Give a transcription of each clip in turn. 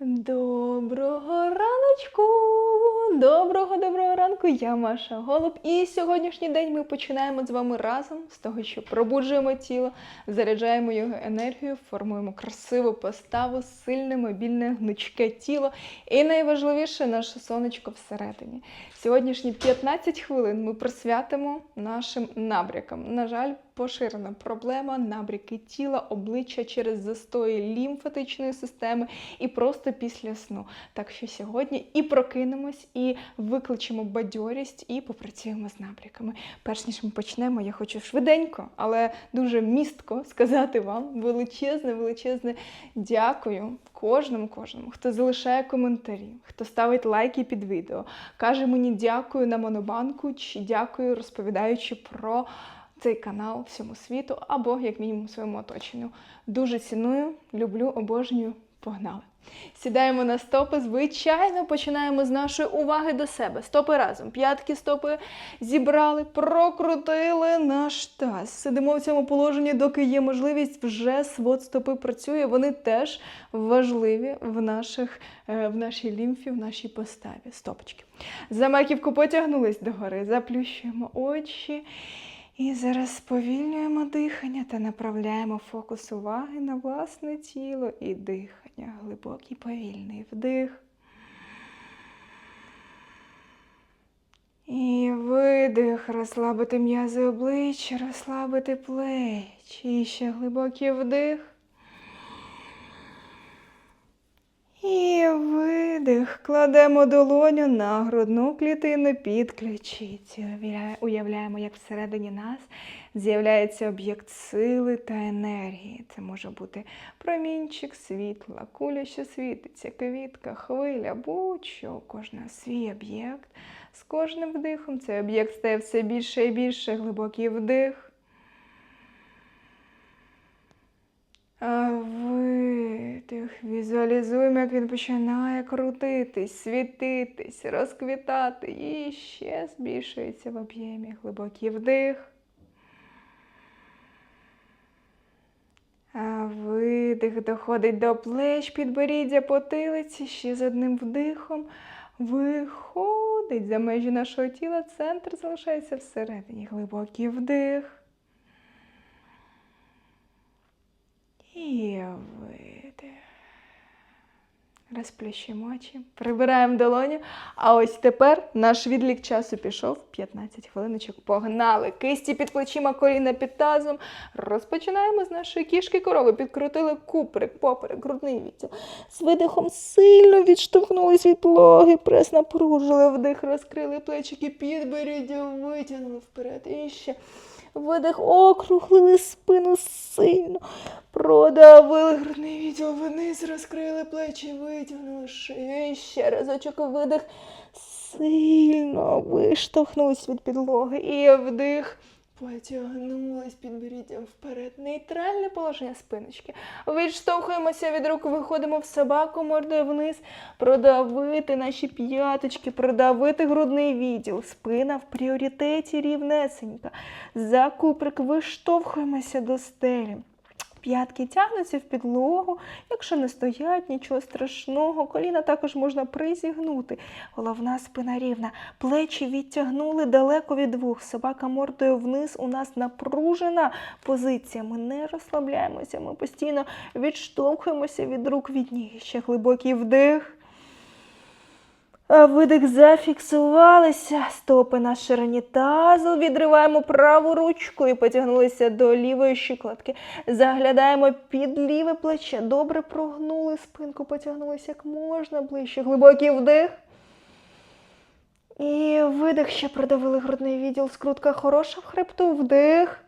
Доброго раночку! Доброго доброго ранку! Я Маша Голуб. І сьогоднішній день ми починаємо з вами разом з того, що пробуджуємо тіло, заряджаємо його енергію, формуємо красиву поставу, сильне, мобільне, гнучке тіло. І найважливіше наше сонечко всередині. Сьогоднішні 15 хвилин ми присвятимо нашим набрякам. На жаль, поширена проблема набряки тіла, обличчя через застої лімфатичної системи і просто після сну. Так що сьогодні і прокинемось, і викличемо бадьорість, і попрацюємо з набряками. Перш ніж ми почнемо, я хочу швиденько, але дуже містко сказати вам величезне, величезне дякую кожному, кожному, хто залишає коментарі, хто ставить лайки під відео, каже мені дякую на монобанку чи дякую, розповідаючи про цей канал всьому світу або, як мінімум, своєму оточенню. Дуже ціную, люблю, обожнюю. Погнали! Сідаємо на стопи. Звичайно, починаємо з нашої уваги до себе. Стопи разом. П'ятки стопи зібрали, прокрутили наш таз. Сидимо в цьому положенні, доки є можливість, вже свод стопи працює. Вони теж важливі в, наших, е, в нашій лімфі, в нашій поставі. Стопочки. За маківку потягнулись догори, заплющуємо очі. І зараз сповільнюємо дихання та направляємо фокус уваги на власне тіло і дихання. Глибокий повільний вдих. І видих, розслабити м'язи обличчя, розслабити плечі. І ще глибокий вдих. І видих. Кладемо долоню на грудну клітину під ключиці. Уявляємо, як всередині нас з'являється об'єкт сили та енергії. Це може бути промінчик світла, куля, що світиться, квітка, хвиля, будь-що. Кожна свій об'єкт. З кожним вдихом цей об'єкт стає все більше і більше. Глибокий вдих. А видих. Візуалізуємо, як він починає крутитись, світитись, розквітати і ще збільшується в об'ємі. Глибокий вдих. Видих доходить до плеч, підборіддя потилиці, ще з одним вдихом. Виходить за межі нашого тіла, центр залишається всередині. Глибокий вдих. І видих. Розплющимо очі, прибираємо долоню. А ось тепер наш відлік часу пішов 15 хвилиночок. Погнали. Кисті під плечима, коліна під тазом. Розпочинаємо з нашої кішки корови. Підкрутили куприк, поперек, грудний відділ. З видихом сильно відштовхнулись від плоги, прес напружили, вдих, розкрили плечики, підборіддя, витягнули вперед. І ще. Видих, округлили спину сильно. Продавили грудний відділ вниз, розкрили плечі, витягнули шию. І ще разочок видих. Сильно виштовхнулись від підлоги. І вдих. Потягнулись підборіддям вперед. Нейтральне положення спиночки. Відштовхуємося від рук, виходимо в собаку, мордою вниз, продавити наші п'яточки, продавити грудний відділ. Спина в пріоритеті рівнесенька. За куприк виштовхуємося до стелі. П'ятки тягнуться в підлогу. Якщо не стоять, нічого страшного. Коліна також можна призігнути. Головна спина рівна. Плечі відтягнули далеко від вух. Собака мордою вниз. У нас напружена позиція. Ми не розслабляємося. Ми постійно відштовхуємося від рук від ніг. Ще глибокий вдих. Видих зафіксувалися, стопи на ширині тазу, відриваємо праву ручку і потягнулися до лівої щиколотки. Заглядаємо під ліве плече. Добре прогнули спинку, потягнулися як можна ближче. Глибокий вдих. І видих ще продавили грудний відділ. Скрутка хороша в хребту. Вдих.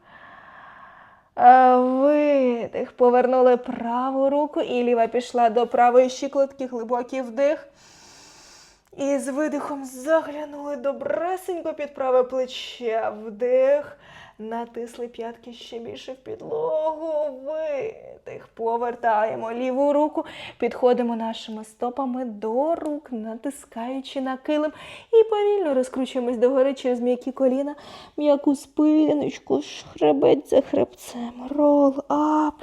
Видих. Повернули праву руку і ліва пішла до правої щиколотки. Глибокий вдих. І з видихом заглянули добресенько під праве плече. Вдих. Натисли п'ятки ще більше в підлогу. Видих. Повертаємо ліву руку. Підходимо нашими стопами до рук, натискаючи на килим. І повільно розкручуємось догори через м'які коліна, м'яку спиночку, хребець за хребцем. Рол ап.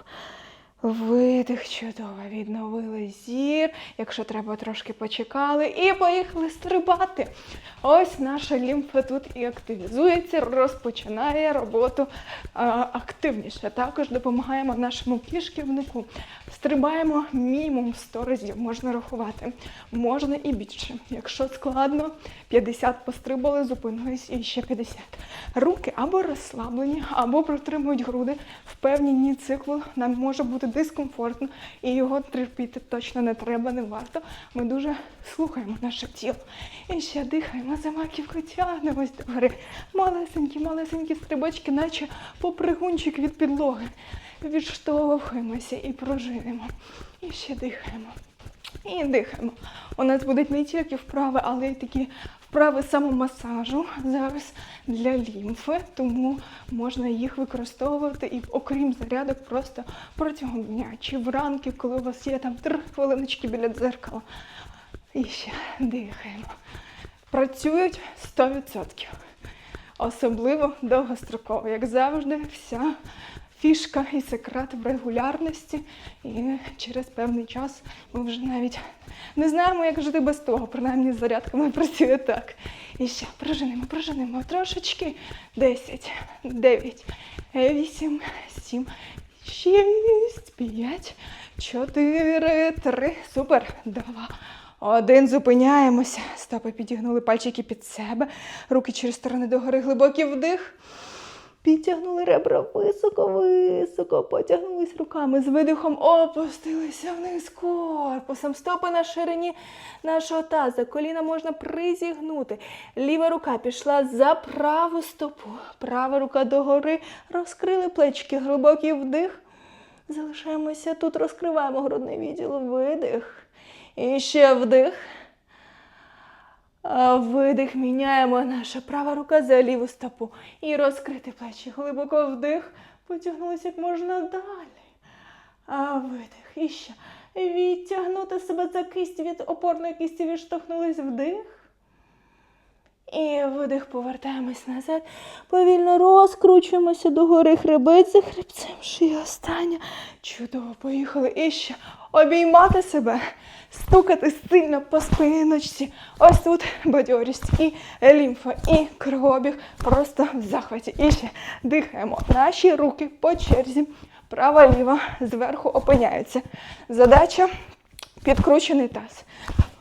Видих, чудово, відновили зір. Якщо треба, трошки почекали. І поїхали стрибати. Ось наша лімфа тут і активізується, розпочинає роботу а, активніше. Також допомагаємо нашому кишківнику. Стрибаємо мінімум 100 разів, можна рахувати, можна і більше. Якщо складно, 50 пострибали, зупинились і ще 50. Руки або розслаблені, або протримують груди. Впевнені циклу нам може бути дискомфортно, і його терпіти точно не треба, не варто. Ми дуже слухаємо наше тіло. І ще дихаємо за маківку, тягнемось до гори. Малесенькі, малесенькі стрибочки, наче попригунчик від підлоги. Відштовхуємося і пружинимо. І ще дихаємо. І дихаємо. У нас будуть не тільки вправи, але й такі вправи самомасажу зараз для лімфи, тому можна їх використовувати і окрім зарядок, просто протягом дня чи вранки, коли у вас є там три хвилиночки біля дзеркала. І ще дихаємо. Працюють 100%. Особливо довгостроково, як завжди, вся фішка і секрет в регулярності. І через певний час ми вже навіть не знаємо, як жити без того. Принаймні з зарядками працює так. І ще проженемо, проженемо трошечки. 10, 9, 8, 7, 6, 5, 4, 3. Супер. 2. Один, зупиняємося. Стопи підігнули пальчики під себе. Руки через сторони догори, глибокий вдих. Підтягнули ребра високо, високо, потягнулись руками з видихом, опустилися вниз корпусом. Стопи на ширині нашого таза. Коліна можна призігнути. Ліва рука пішла за праву стопу. Права рука догори. Розкрили плечки. Глибокий вдих. Залишаємося тут, розкриваємо грудний відділ. Видих. І ще вдих. Видих, міняємо наша права рука за ліву стопу. І розкрити плечі. Глибоко вдих. Потягнулися як можна далі. А видих. І ще. Відтягнути себе за кисть від опорної кисті, відштовхнулись вдих. І видих, повертаємось назад. Повільно розкручуємося догори хребець за хребцем. Шия остання. Чудово, поїхали. І обіймати себе, стукати сильно по спиночці. Ось тут бадьорість і лімфа, і кровобіг просто в захваті. І ще дихаємо. Наші руки по черзі. Права, ліва, зверху опиняються. Задача підкручений таз.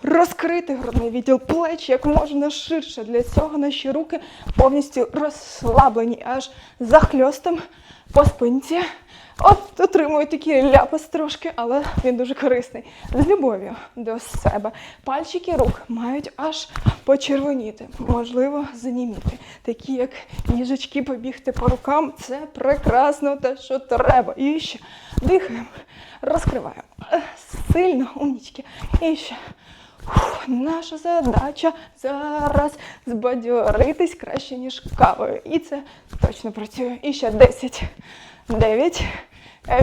Розкрити грудний відділ плеч як можна ширше. Для цього наші руки повністю розслаблені, аж захльостом по спинці. От отримують такий ляпас трошки, але він дуже корисний. З любов'ю до себе. Пальчики рук мають аж почервоніти, можливо, заніміти. Такі, як їжачки побігти по рукам, це прекрасно те, що треба. І ще дихаємо, розкриваємо. Сильно, умнічки. І ще. Наша задача зараз збадьоритись краще, ніж кавою. І це точно працює. І ще 10, 9,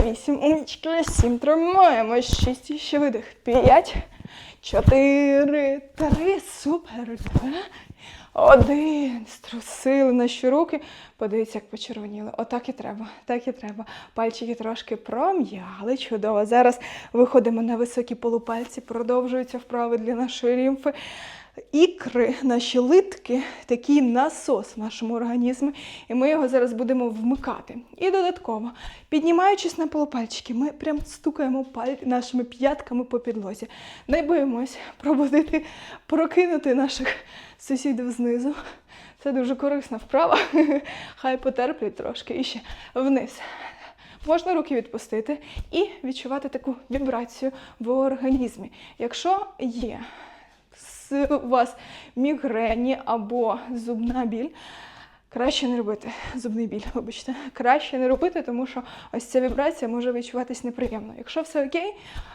8, умнічки, 7, тримаємо, 6, і видих, 5, 4, 3, супер, 2, один. Струсили наші руки. Подивіться, як почервоніли. Отак і треба. Так і треба. Пальчики трошки пром'яли. Чудово. Зараз виходимо на високі полупальці, продовжуються вправи для нашої лімфи. Ікри, наші литки, такий насос в нашому організмі, і ми його зараз будемо вмикати. І додатково, піднімаючись на полупальчики, ми прям стукаємо паль... нашими п'ятками по підлозі. Не боїмось пробудити, прокинути наших сусідів знизу. Це дуже корисна вправа. Хай потерплять трошки і ще вниз. Можна руки відпустити і відчувати таку вібрацію в організмі. Якщо є у вас мігрені або зубна біль, краще не робити зубний біль, вибачте. Краще не робити, тому що ось ця вібрація може відчуватись неприємно. Якщо все окей,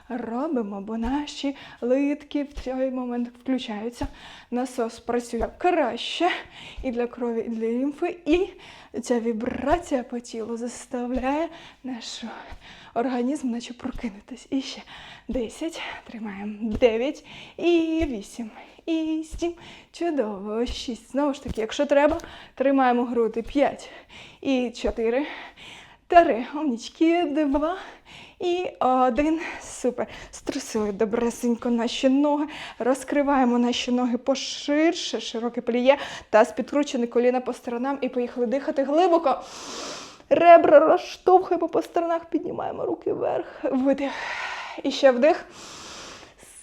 робимо, бо наші литки в цей момент включаються. Насос працює краще і для крові, і для лімфи, і ця вібрація по тілу заставляє наш організм, наче прокинутись. І ще 10, тримаємо 9 і 8. І 7. Чудово. 6. Знову ж таки, якщо треба, тримаємо груди 5 і 4. Три. Умнічки. Два. І один. Супер. Струсили добресенько наші ноги. Розкриваємо наші ноги поширше, широке пліє. Таз підкручений, коліна по сторонам. І поїхали дихати глибоко. Ребра розштовхуємо по сторонах, піднімаємо руки вверх. Видих. І ще вдих.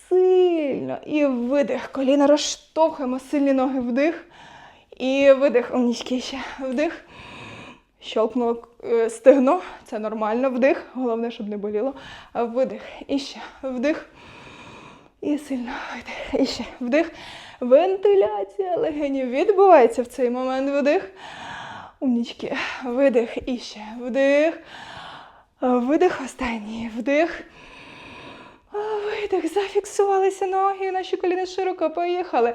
Сильно. І видих. Коліна розштовхуємо, сильні ноги вдих. І видих. Умнічки ще. Вдих. Щелкнуло е, стегно. Це нормально. Вдих. Головне, щоб не боліло. Видих. І ще. Вдих. І сильно видих. І ще вдих. Вентиляція легенів відбувається в цей момент. Вдих. Умнічки. Видих. І ще вдих. Видих останній. Вдих. Видих, зафіксувалися ноги, наші коліни широко поїхали.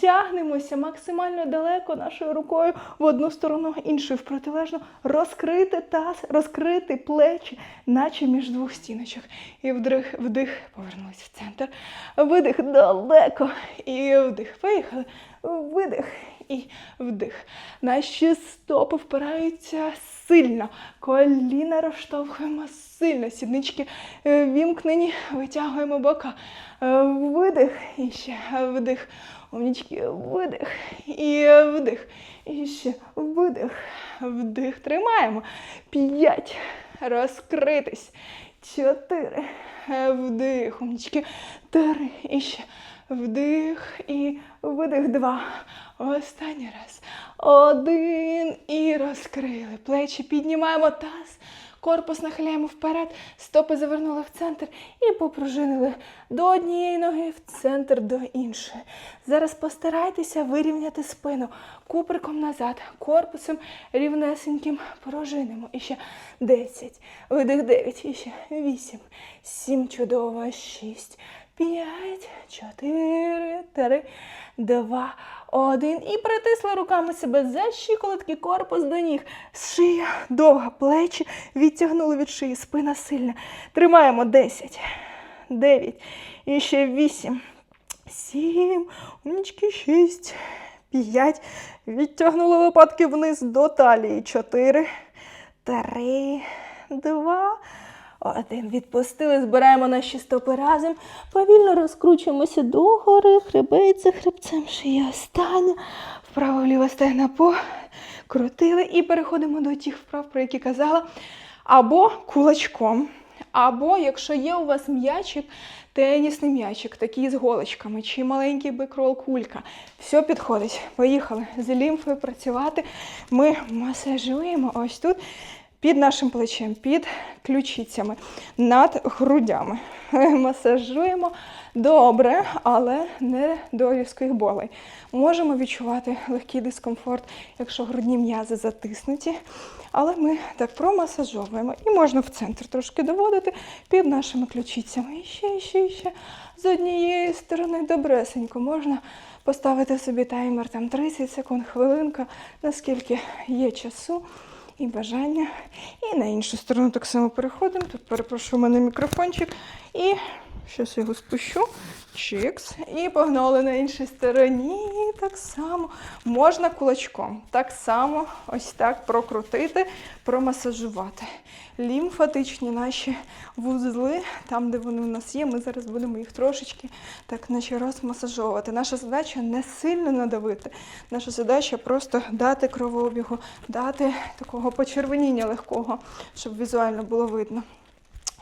Тягнемося максимально далеко нашою рукою в одну сторону, іншою в протилежну. Розкрити таз, розкрити плечі, наче між двох стіночок. І вдих, вдих, повернулись в центр. Видих далеко. І вдих. Поїхали. Видих і вдих. Наші стопи впираються сильно. Коліна розштовхуємо сильно. Сіднички е, вімкнені, витягуємо бока. Е, Видих і ще вдих. Умнічки, видих і вдих. І ще видих. Вдих. Тримаємо. П'ять. Розкритись. Чотири. Е, Вдих. Умнічки. Три. І ще. Вдих і видих. Два. Останній раз. Один. І розкрили. Плечі піднімаємо таз. Корпус нахиляємо вперед, стопи завернули в центр і попружинили до однієї ноги в центр до іншої. Зараз постарайтеся вирівняти спину куприком назад, корпусом рівнесеньким пружинимо. І ще 10, видих 9, і ще 8, 7, чудово, 6, 5, 4, 3, 2, один. І притисли руками себе за щиколотки, корпус до ніг. Шия довга, плечі відтягнули від шиї, спина сильна. Тримаємо 10, 9, і ще 8, 7, умнічки 6, 5. Відтягнули лопатки вниз до талії. 4, 3, 2, один. Відпустили, збираємо наші стопи разом. Повільно розкручуємося догори, хребець за хребцем, шия остання. Вправо вліво стегна покрутили і переходимо до тих вправ, про які казала. Або кулачком, або, якщо є у вас м'ячик, тенісний м'ячик, такий з голочками, чи маленький бикрол кулька. Все підходить. Поїхали з лімфою працювати. Ми масажуємо ось тут під нашим плечем, під ключицями, над грудями. Масажуємо добре, але не до різких болей. Можемо відчувати легкий дискомфорт, якщо грудні м'язи затиснуті. Але ми так промасажовуємо. І можна в центр трошки доводити під нашими ключицями. І ще, і ще, і ще. З однієї сторони добресенько можна поставити собі таймер там 30 секунд, хвилинка, наскільки є часу і бажання. І на іншу сторону так само переходимо. Тут перепрошую у мене мікрофончик. І щось його спущу. Чикс. І погнали на іншій стороні. Так само можна кулачком. Так само ось так прокрутити, промасажувати. Лімфатичні наші вузли, там, де вони у нас є, ми зараз будемо їх трошечки так наче розмасажовувати. Наша задача не сильно надавити. Наша задача просто дати кровообігу, дати такого почервоніння легкого, щоб візуально було видно.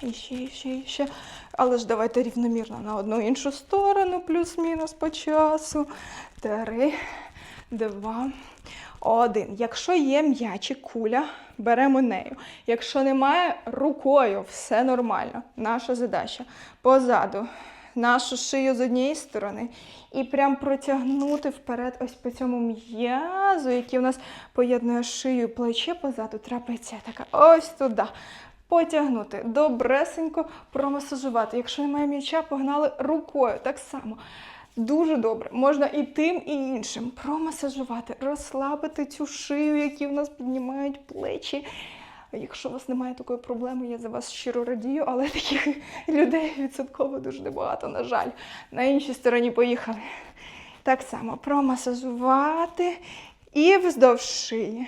І ще, і ще, і ще. Але ж давайте рівномірно на одну іншу сторону, плюс-мінус по часу. Три, два, один. Якщо є м'ячик, куля, беремо нею. Якщо немає, рукою, все нормально. Наша задача позаду. Нашу шию з однієї сторони і прям протягнути вперед ось по цьому м'язу, який у нас поєднує шию і плече позаду, трапеція така ось туди. Потягнути, добресенько промасажувати. Якщо немає м'яча, погнали рукою так само. Дуже добре. Можна і тим, і іншим промасажувати, розслабити цю шию, які в нас піднімають плечі. Якщо у вас немає такої проблеми, я за вас щиро радію, але таких людей відсотково дуже небагато, на жаль. На іншій стороні поїхали. Так само промасажувати і вздовж шиї.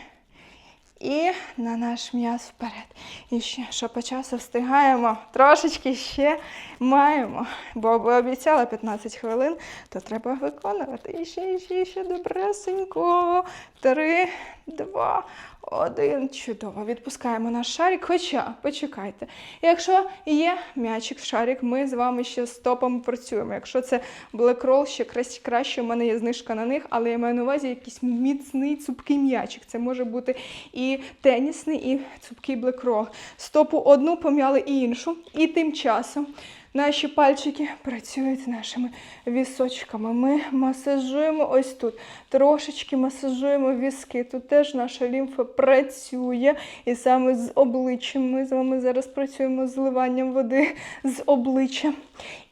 І на наш м'яз вперед. І ще, що по часу встигаємо, трошечки ще маємо. Бо обіцяла 15 хвилин, то треба виконувати. І ще, і ще, і ще добресенько. Три, два, один. Чудово. Відпускаємо наш шарик. Хоча, почекайте, якщо є м'ячик в шарик, ми з вами ще стопом працюємо. Якщо це Roll, ще краще, краще, у мене є знижка на них, але я маю на увазі якийсь міцний цупкий м'ячик. Це може бути і тенісний, і цупкий Black Roll. Стопу одну пом'яли і іншу. І тим часом наші пальчики працюють з нашими вісочками. Ми масажуємо ось тут. Трошечки масажуємо віски. Тут теж наша лімфа працює. І саме з обличчям ми з вами зараз працюємо з зливанням води з обличчя.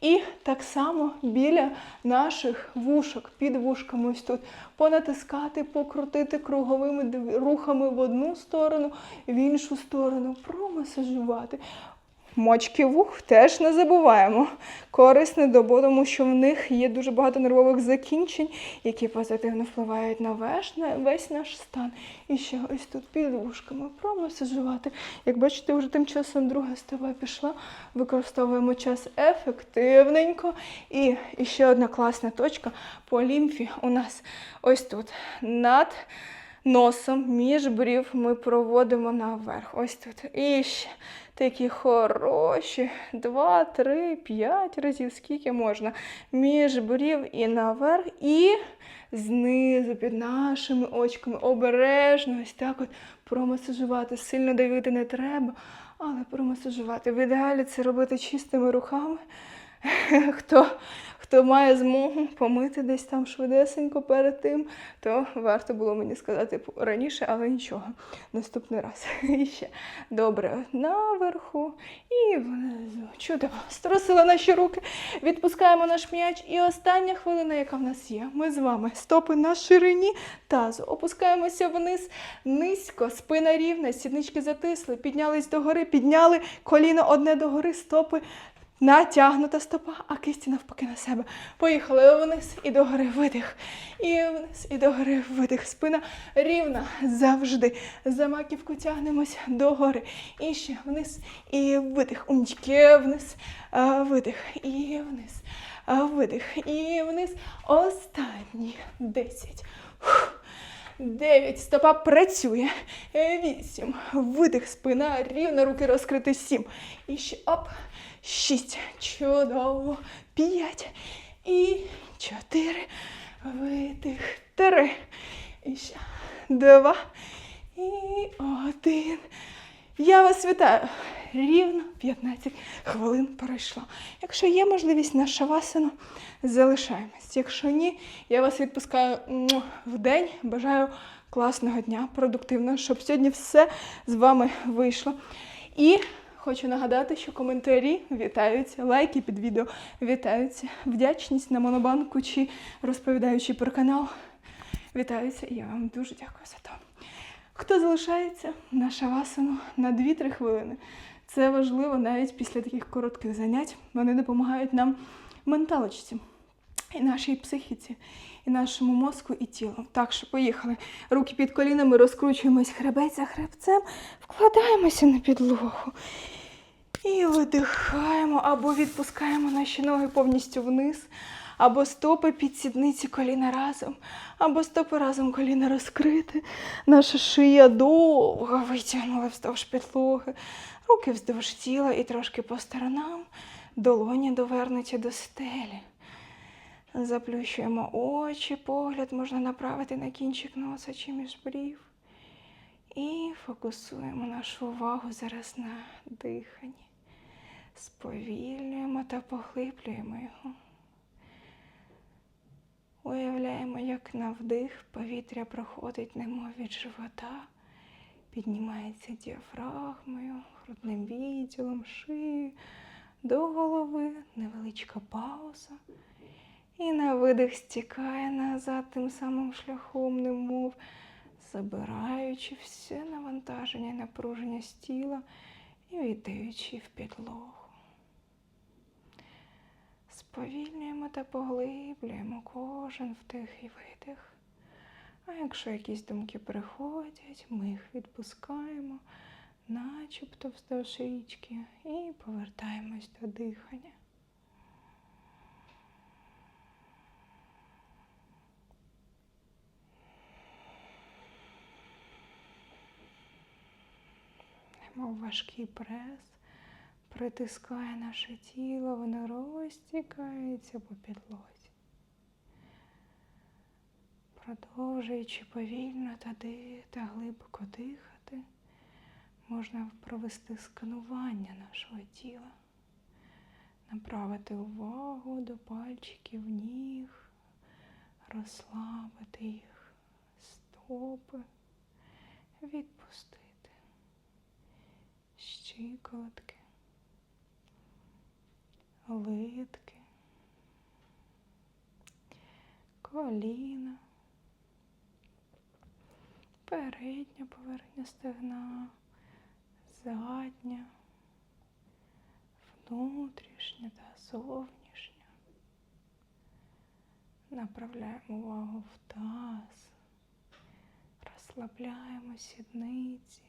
І так само біля наших вушок, під вушками ось тут. Понатискати, покрутити круговими рухами в одну сторону, в іншу сторону, промасажувати. Мочки вух теж не забуваємо. Корисне до тому що в них є дуже багато нервових закінчень, які позитивно впливають на весь, на весь наш стан. І ще ось тут під вушками промасажувати. Як бачите, вже тим часом друга става пішла. Використовуємо час ефективненько. І, і ще одна класна точка по лімфі у нас ось тут. Над носом між брів ми проводимо наверх. Ось тут. І ще такі хороші. Два, три, п'ять разів, скільки можна. Між брів і наверх. І знизу під нашими очками. Обережно, ось так от промасажувати. Сильно давити не треба, але промасажувати. В ідеалі це робити чистими руками. Хто, хто має змогу помити десь там швидесенько перед тим, то варто було мені сказати раніше, але нічого. Наступний раз. І ще. Добре, наверху і внизу. Чудово. Струсили наші руки, відпускаємо наш м'яч. І остання хвилина, яка в нас є. Ми з вами стопи на ширині тазу. Опускаємося вниз низько, спина рівна, сіднички затисли, піднялись догори, підняли коліно одне догори, стопи Натягнута стопа, а кисті навпаки на себе. Поїхали вниз і догори видих. І вниз, і догори видих. Спина рівна завжди. За маківку тягнемось догори. І ще вниз і видих. Умнічки вниз, видих. І вниз. Видих. І вниз. Останні. Десять. Дев'ять. Стопа працює. Вісім. Видих. Спина рівна, руки розкриті. Сім. І ще оп. Шість. Чудово. П'ять. І чотири. Видих. Три. І ще два. І один. Я вас вітаю. Рівно 15 хвилин пройшло. Якщо є можливість на шавасану, залишаємось. Якщо ні, я вас відпускаю в день. Бажаю класного дня, продуктивного, щоб сьогодні все з вами вийшло. І хочу нагадати, що коментарі вітаються, лайки під відео вітаються, вдячність на монобанку чи розповідаючи про канал. Вітаються, і я вам дуже дякую за то. Хто залишається на шавасану на 2-3 хвилини? Це важливо навіть після таких коротких занять. Вони допомагають нам менталочці, і нашій психіці, і нашому мозку, і тілу. Так що поїхали. Руки під колінами, розкручуємось хребець за хребцем, вкладаємося на підлогу. І видихаємо або відпускаємо наші ноги повністю вниз, або стопи під сідниці коліна разом, або стопи разом коліна розкрити. Наша шия довго витягнула вздовж підлоги, руки вздовж тіла і трошки по сторонам, долоні довернуті до стелі. Заплющуємо очі, погляд можна направити на кінчик носа чи між брів. І фокусуємо нашу увагу зараз на диханні. Сповільнюємо та поглиблюємо його. Уявляємо, як на вдих повітря проходить немов від живота, піднімається діафрагмою, грудним відділом, шиєю, до голови, невеличка пауза. І на видих стікає назад тим самим шляхом, немов забираючи все навантаження і напруження з тіла і віддаючи в підлогу. Сповільнюємо та поглиблюємо кожен вдих і видих, А якщо якісь думки приходять, ми їх відпускаємо, начебто вздовж річки, і повертаємось до дихання. Важкий прес притискає наше тіло, воно розтікається по підлозі. Продовжуючи повільно та, та глибоко дихати, можна провести сканування нашого тіла, направити увагу до пальчиків ніг, розслабити їх стопи, відпустити щиколотки, литки, коліна, передня поверхня стегна, задня, внутрішня та зовнішня. Направляємо увагу в таз, розслабляємо сідниці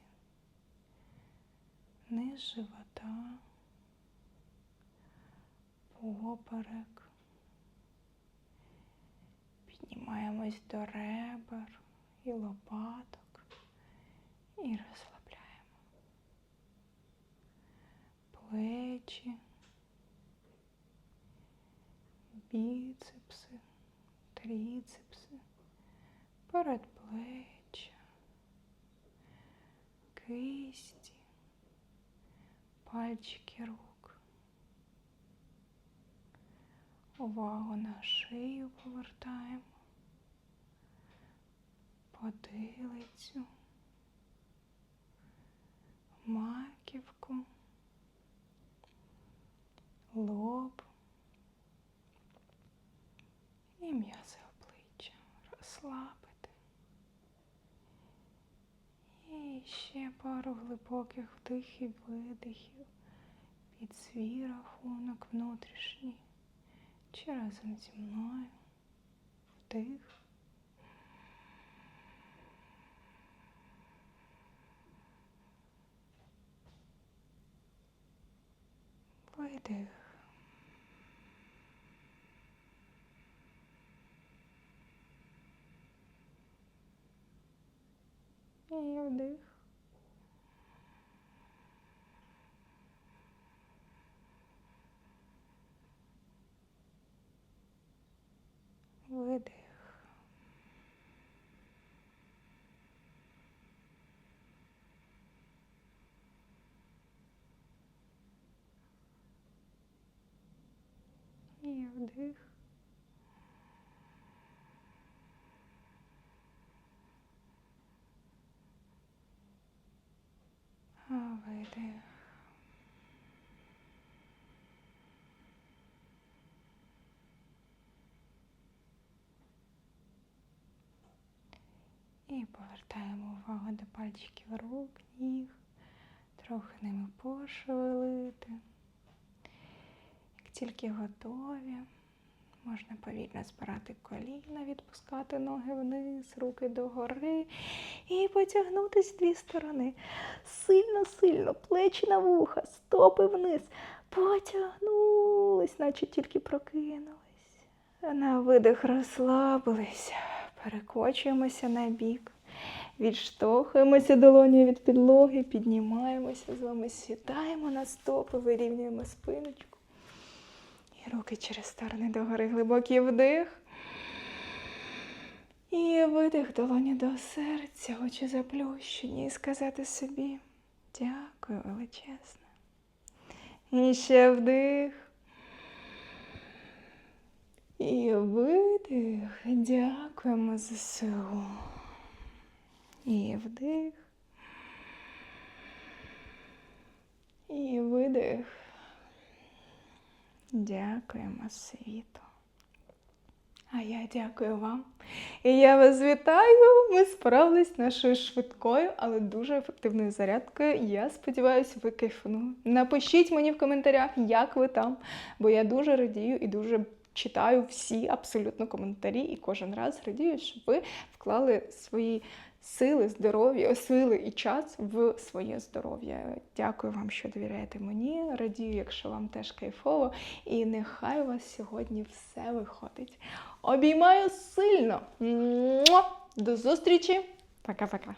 низ живота, поперек. Піднімаємось до ребер і лопаток і розслабляємо плечі, біцепси, тріцепси, передплеччя, кисті пальчики рук. Увагу на шию повертаємо, потилицю, маківку, лоб. І м'язи обличчя. Розслабити. І ще пару глибоких вдихів, видихів. Під свій рахунок внутрішній. Чи разом зі мною. Вдих. Видих. І вдих. І вдих. Видих. І повертаємо увагу до пальчиків рук, ніг, трохи ними пошевелити. Як тільки готові, можна повільно збирати коліна, відпускати ноги вниз, руки догори і потягнутись в дві сторони. Сильно-сильно, плечі на вуха, стопи вниз. Потягнулись, наче тільки прокинулись. На видих розслабилися, перекочуємося на бік, відштовхуємося долонею від підлоги, піднімаємося з вами, сідаємо на стопи, вирівнюємо спиночку. Руки через сторони догори, глибокий вдих. І видих долоні до серця, очі заплющені, і сказати собі дякую величезне. І ще вдих. І видих. Дякуємо ЗСУ. І вдих. І видих. Дякуємо світу. А я дякую вам. І я вас вітаю. Ми справились нашою швидкою, але дуже ефективною зарядкою. Я сподіваюся, ви кайфанули. Напишіть мені в коментарях, як ви там, бо я дуже радію і дуже читаю всі абсолютно коментарі і кожен раз радію, що ви вклали свої сили, здоров'я, сили і час в своє здоров'я. Дякую вам, що довіряєте мені. Радію, якщо вам теж кайфово. І нехай у вас сьогодні все виходить. Обіймаю сильно. До зустрічі! Пока-пока.